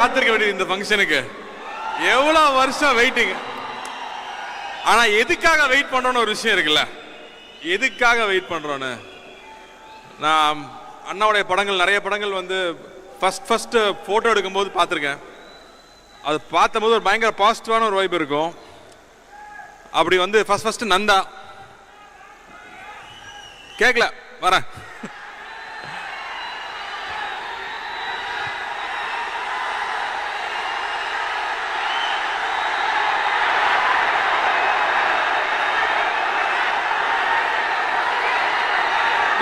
காத்திருக்க வேண்டியது இந்த ஃபங்க்ஷனுக்கு எவ்வளோ வருஷம் வெயிட்டிங் ஆனால் எதுக்காக வெயிட் பண்ணுறோன்னு ஒரு விஷயம் இருக்குல்ல. எதுக்காக வெயிட் பண்ணுறோன்னு நான் அண்ணாவுடைய படங்கள் நிறைய படங்கள் வந்து ஃபஸ்ட் ஃபஸ்ட்டு ஃபோட்டோ எடுக்கும்போது பார்த்துருக்கேன். அது பார்த்தபோது ஒரு பயங்கர பாசிட்டிவான ஒரு வைப் இருக்கும். அப்படி வந்து ஃபஸ்ட் ஃபஸ்ட்டு நந்தா. கேட்கல வரேன்.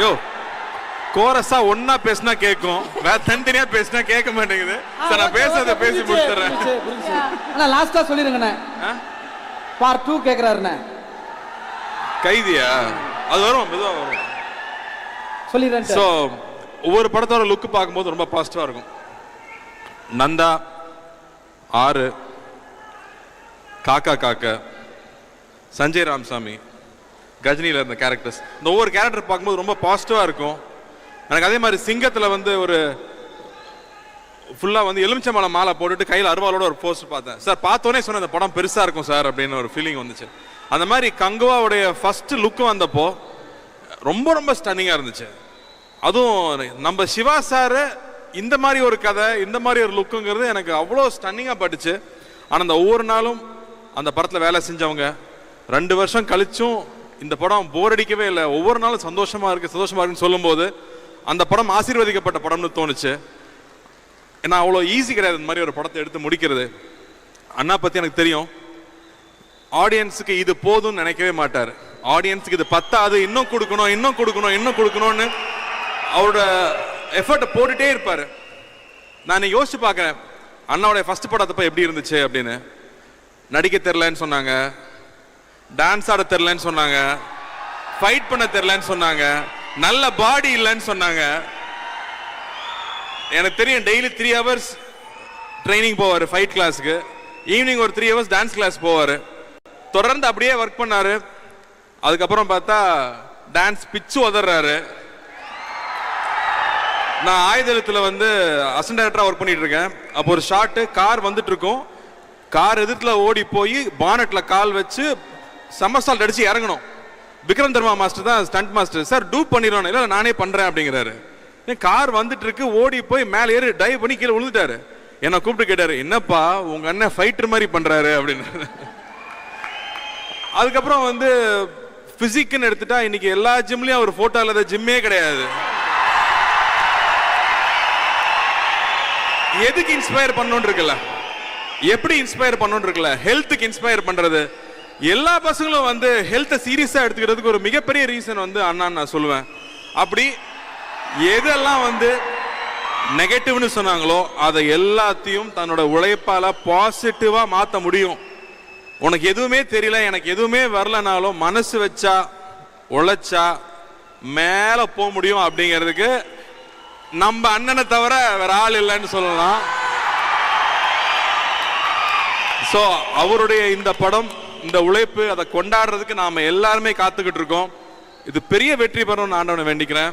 யோ கோரஸா ஒன்னா பேசினா கேட்கும் வேற தனித்தனியா பேசினா கேட்க மாட்டேங்குது. சரி நான் பேசுறத பேசி முடிச்சிடுறேன். அண்ணா லாஸ்டா சொல்லிருங்கண்ணே? Part two கேக்குறாருண்ணே. கைதியா? அது வரும் மெதுவா வரும். சொல்லிடுறேன் ஸோ ஒவ்வொரு படத்தோட லுக் பார்க்கும்போது ரொம்ப பாசிட்டிவா இருக்கும். நந்தா ஆறு காக்கா காக்க சஞ்சய் ராமசாமி கஜினியில் இருந்த கேரக்டர்ஸ் இந்த ஒவ்வொரு கேரக்டர் பார்க்கும்போது ரொம்ப பாசிட்டிவாக இருக்கும். எனக்கு அதே மாதிரி சிங்கத்தில் வந்து ஒரு ஃபுல்லாக வந்து எலுமிச்சம்பழம் மாலை போட்டுட்டு கையில் அருவாளோட ஒரு போஸ்ட் பார்த்தேன். சார் பார்த்தோன்னே சொன்ன அந்த படம் பெருசாக இருக்கும் சார் அப்படின்னு ஒரு ஃபீலிங் வந்துச்சு. அந்த மாதிரி கங்குவாவுடைய ஃபர்ஸ்ட் லுக்கு வந்தப்போ ரொம்ப ரொம்ப ஸ்டன்னிங்காக இருந்துச்சு. அதுவும் நம்ம சிவா சார் இந்த மாதிரி ஒரு கதை இந்த மாதிரி ஒரு லுக்குங்கிறது எனக்கு அவ்வளோ ஸ்டன்னிங்காக பட்டுச்சு. ஆனால் அந்த ஒவ்வொரு நாளும் அந்த படத்தில் வேலை செஞ்சவங்க ரெண்டு வருஷம் கழிச்சும் இந்த படம் போர் அடிக்கவே இல்லை. ஒவ்வொரு நாளும் சந்தோஷமா இருக்கு சந்தோஷமா இருக்குன்னு சொல்லும்போது அந்த படம் ஆசீர்வதிக்கப்பட்ட படம்னு தோணுச்சு. ஏன்னா அவ்வளோ ஈஸி கிடையாது இந்த மாதிரி ஒரு படத்தை எடுத்து முடிக்கிறது. அண்ணா பற்றி எனக்கு தெரியும். ஆடியன்ஸுக்கு இது போதும்னு நினைக்கவே மாட்டார். ஆடியன்ஸுக்கு இது பத்தாது. இன்னும் கொடுக்கணும் இன்னும் கொடுக்கணும் இன்னும் கொடுக்கணும்னு அவரோட எஃபர்ட்டை போட்டுட்டே இருப்பார். நான் இன்னைக்கு யோசிச்சு பார்க்குறேன். அண்ணாவுடைய ஃபர்ஸ்ட் படத்தப்ப எப்படி இருந்துச்சு அப்படின்னு. நடிக்க தெரிலன்னு சொன்னாங்க. டான்ஸ் ஆட தெரிலன்னு சொன்னாங்க. ஃபைட் பண்ண தெரிலன்னு சொன்னாங்க. நல்ல பாடி இல்லைன்னு சொன்னாங்க. எனக்கு தெரியும் டெய்லி த்ரீ ஹவர்ஸ் ட்ரைனிங் போவார் ஃபைட் கிளாஸுக்கு ஈவினிங் ஒரு த்ரீ ஹவர்ஸ் டான்ஸ் கிளாஸ் போவார். தொடர்ந்து அப்படியே ஒர்க் பண்ணார். அதுக்கப்புறம் பார்த்தா டான்ஸ் பிச்சு உதறாரு நான் ஆயுதத்தில் வந்து அசன் டேரக்டராக ஒர்க் பண்ணிட்டு இருக்கேன். அப்போ ஒரு ஷாட்டு கார் வந்துட்டு இருக்கும். கார் எதிர்த்துல ஓடி போய் பானட்டில் கால் வச்சு சமர்சால்ட் அடிச்சு இறங்கணும். விக்ரம் தர்மா மாஸ்டர் தான் ஸ்டண்ட் மாஸ்டர் சார் டூப் பண்ணிடணும். இல்லை நானே பண்றேன் அப்படிங்கிறாரு. ஏன் கார் வந்துட்டு இருக்கு ஓடி போய் மேலே ஏறி டைவ் பண்ணி கீழே விழுந்துட்டாரு. என்ன கூப்பிட்டு கேட்டாரு என்னப்பா உங்க அண்ணன் ஃபைட்டர் மாதிரி பண்றாரு அப்படின்னு அதுக்கப்புறம் வந்து பிசிக்னு எடுத்துட்டா இன்னைக்கு எல்லா ஜிம்லயும் அவர் போட்டோ இல்லாத ஜிம்மே கிடையாது. எதுக்கு இன்ஸ்பயர் பண்ணணும்னு இருக்குல்ல? எப்படி இன்ஸ்பயர் பண்ணணும்னு இருக்குல்ல? ஹெல்த்துக்கு இன்ஸ்பயர் பண்றது. எல்லா பசங்களும் வந்து ஹெல்த்தை சீரியஸாக எடுத்துக்கிறதுக்கு ஒரு மிகப்பெரிய ரீசன் வந்து அண்ணான்னு நான் சொல்லுவேன். அப்படி எதெல்லாம் வந்து நெகட்டிவ்னு சொன்னாங்களோ அதை எல்லாத்தையும் தன்னோட உழைப்பால் பாசிட்டிவாக மாற்ற முடியும். உனக்கு எதுவுமே தெரியல எனக்கு எதுவுமே வரலனாலும் மனசு வச்சா உழைச்சா மேலே போக முடியும் அப்படிங்கிறதுக்கு நம்ம அண்ணனை தவிர வேற ஆள் இல்லைன்னு சொல்லலாம். ஸோ அவருடைய இந்த படம் இந்த உழைப்பு அதை கொண்டாடுறதுக்கு நாம எல்லாருமே காத்துக்கிட்டு இருக்கோம். இது பெரிய வெற்றி பெறணும்னு ஆண்டவனை வேண்டிக்கிறேன்.